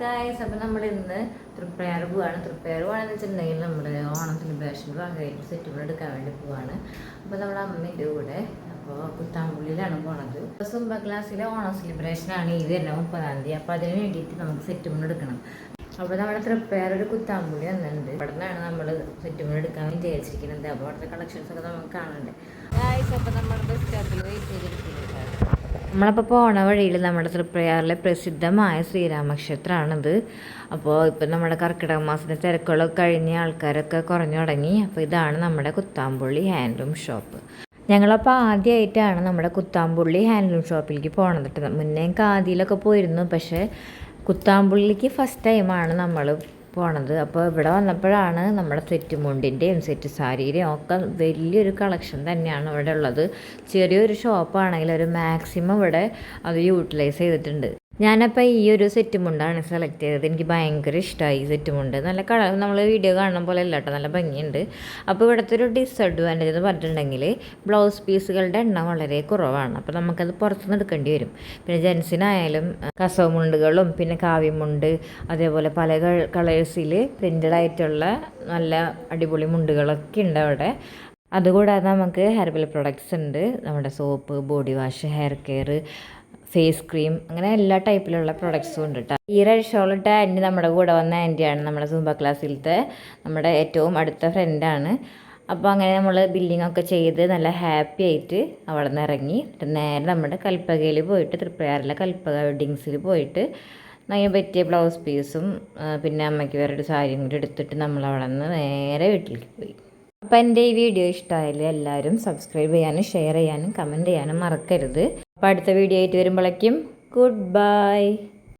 Guys അപ്പം നമ്മൾ ഇന്ന് തൃപ്പയാർ പോവാണ്. തൃപ്പയാർ പോവാണെന്ന് വെച്ചിട്ടുണ്ടെങ്കിൽ നമ്മൾ ഓണം സെലിബ്രേഷൻ ഭാഗമായിട്ട് സെറ്റുകൾ എടുക്കാൻ വേണ്ടി പോവാണ്. അപ്പോൾ നമ്മുടെ അമ്മേന്റെ കൂടെ അപ്പോൾ കുത്താമ്പുള്ളിയിലാണ് പോണത്. സുംബ ക്ലാസ്സിലെ ഓണം സെലിബ്രേഷനാണ് ഈ വരുന്ന മുപ്പതാം തീയതി. അപ്പോൾ അതിന് വേണ്ടിയിട്ട് നമുക്ക് സെറ്റുകൾ എടുക്കണം. അപ്പോൾ നമ്മുടെ തൃപ്പയാർ ഒരു കുത്താമ്പുള്ളി വന്നിട്ടുണ്ട്. ഇവിടെ നിന്നാണ് നമ്മൾ സെറ്റുകൾ എടുക്കാൻ വിചാരിച്ചിരിക്കുന്നത്. അപ്പോൾ അവിടുത്തെ കളക്ഷൻസ് ഒക്കെ നമുക്ക് കാണണ്ടേ ഗായ്സ് അപ്പോൾ നമ്മുടെ ബസ് സ്റ്റോപ്പിൽ വെയിറ്റ് ചെയ്തിരിക്കുന്നത് നമ്മളപ്പോൾ പോണ വഴിയിൽ നമ്മുടെ തൃപ്രയാറിലെ പ്രസിദ്ധമായ ശ്രീരാമക്ഷേത്രമാണിത്. അപ്പോൾ ഇപ്പം നമ്മുടെ കർക്കിടക മാസത്തെ തിരക്കുകളൊക്കെ കഴിഞ്ഞ ആൾക്കാരൊക്കെ കുറഞ്ഞു തുടങ്ങി. അപ്പോൾ ഇതാണ് നമ്മുടെ കുത്താമ്പുള്ളി ഹാൻഡ്ലൂം ഷോപ്പ്. ഞങ്ങളപ്പോൾ ആദ്യമായിട്ടാണ് നമ്മുടെ കുത്താമ്പുള്ളി ഹാൻഡ്ലൂം ഷോപ്പിലേക്ക് പോണത് കേട്ടോ. മുന്നേ കാതിയിലൊക്കെ പോയിരുന്നു. പക്ഷേ കുത്താമ്പുള്ളിക്ക് ഫസ്റ്റ് ടൈമാണ് നമ്മൾ പോണത്. അപ്പോൾ ഇവിടെ വന്നപ്പോഴാണ് നമ്മുടെ സെറ്റ് മുണ്ടിന്റെയും സെറ്റ് സാരിയുടെയും ഒക്കെ വലിയൊരു കളക്ഷൻ തന്നെയാണ് ഇവിടെ ഉള്ളത്. ചെറിയൊരു ഷോപ്പാണെങ്കിൽ ഒരു മാക്സിമം ഇവിടെ അത് യൂട്ടിലൈസ് ചെയ്തിട്ടുണ്ട്. ഞാനപ്പോൾ ഈ ഒരു സെറ്റ് മുണ്ടാണ് സെലക്ട് ചെയ്തത്. എനിക്ക് ഭയങ്കര ഇഷ്ടമായി ഈ സെറ്റ് മുണ്ട് നല്ല കളർ നമ്മൾ വീഡിയോ കാണുന്ന പോലെ അല്ല നല്ല ഭംഗിയുണ്ട്. അപ്പോൾ ഇവിടുത്തെ ഒരു ഡിസഡ്വാന്റേജ് എന്ന് പറഞ്ഞിട്ടുണ്ടെങ്കിൽ ബ്ലൗസ് പീസുകളുടെ എണ്ണം വളരെ കുറവാണ്. അപ്പോൾ നമുക്കത് പുറത്തുനിന്ന് എടുക്കേണ്ടി വരും. പിന്നെ ജെൻസിനായാലും കസവ് മുണ്ടുകളും പിന്നെ കാവ്യമുണ്ട് അതേപോലെ പല കളേഴ്സിൽ പ്രിന്റഡ് ആയിട്ടുള്ള നല്ല അടിപൊളി മുണ്ടുകളൊക്കെ ഉണ്ട് അവിടെ. അതുകൂടാതെ നമുക്ക് ഹെർബൽ പ്രൊഡക്ട്സ് ഉണ്ട്. നമ്മുടെ soap body wash hair care face cream അങ്ങനെ എല്ലാ ടൈപ്പിലുള്ള പ്രൊഡക്ട്സും ഉണ്ട് കേട്ടോ ഈ റെഡ് ഷോളിട്ട ആന്റി നമ്മുടെ കൂടെ വന്ന ആന്റിയാണ് നമ്മുടെ സൂമ്പ ക്ലാസ്സിലത്തെ നമ്മുടെ ഏറ്റവും അടുത്ത ഫ്രണ്ടാണ് അപ്പോൾ അങ്ങനെ നമ്മൾ ബില്ലിംഗ് ഒക്കെ ചെയ്ത് നല്ല ഹാപ്പി ആയിട്ട് അവിടെ നിന്ന് ഇറങ്ങി നേരെ നമ്മുടെ കൽപ്പകയിൽ പോയിട്ട് തൃപ്രയാറിലെ കൽപ്പക വെഡിങ്സിൽ പോയിട്ട് അതിന് പറ്റിയ ബ്ലൗസ് പീസും പിന്നെ അമ്മയ്ക്ക് വേറൊരു സാരിയും കൂടി എടുത്തിട്ട് നമ്മൾ അവിടെ നിന്ന് നേരെ വീട്ടിലേക്ക് പോയി. അപ്പോൾ എന്റെ ഈ വീഡിയോ ഇഷ്ടമായാലും എല്ലാവരും സബ്സ്ക്രൈബ് ചെയ്യാനും ഷെയർ ചെയ്യാനും കമന്റ് ചെയ്യാനും മറക്കരുത്. അപ്പോൾ അടുത്ത വീഡിയോ ആയിട്ട് വരുമ്പോഴേക്കും ഗുഡ് ബൈ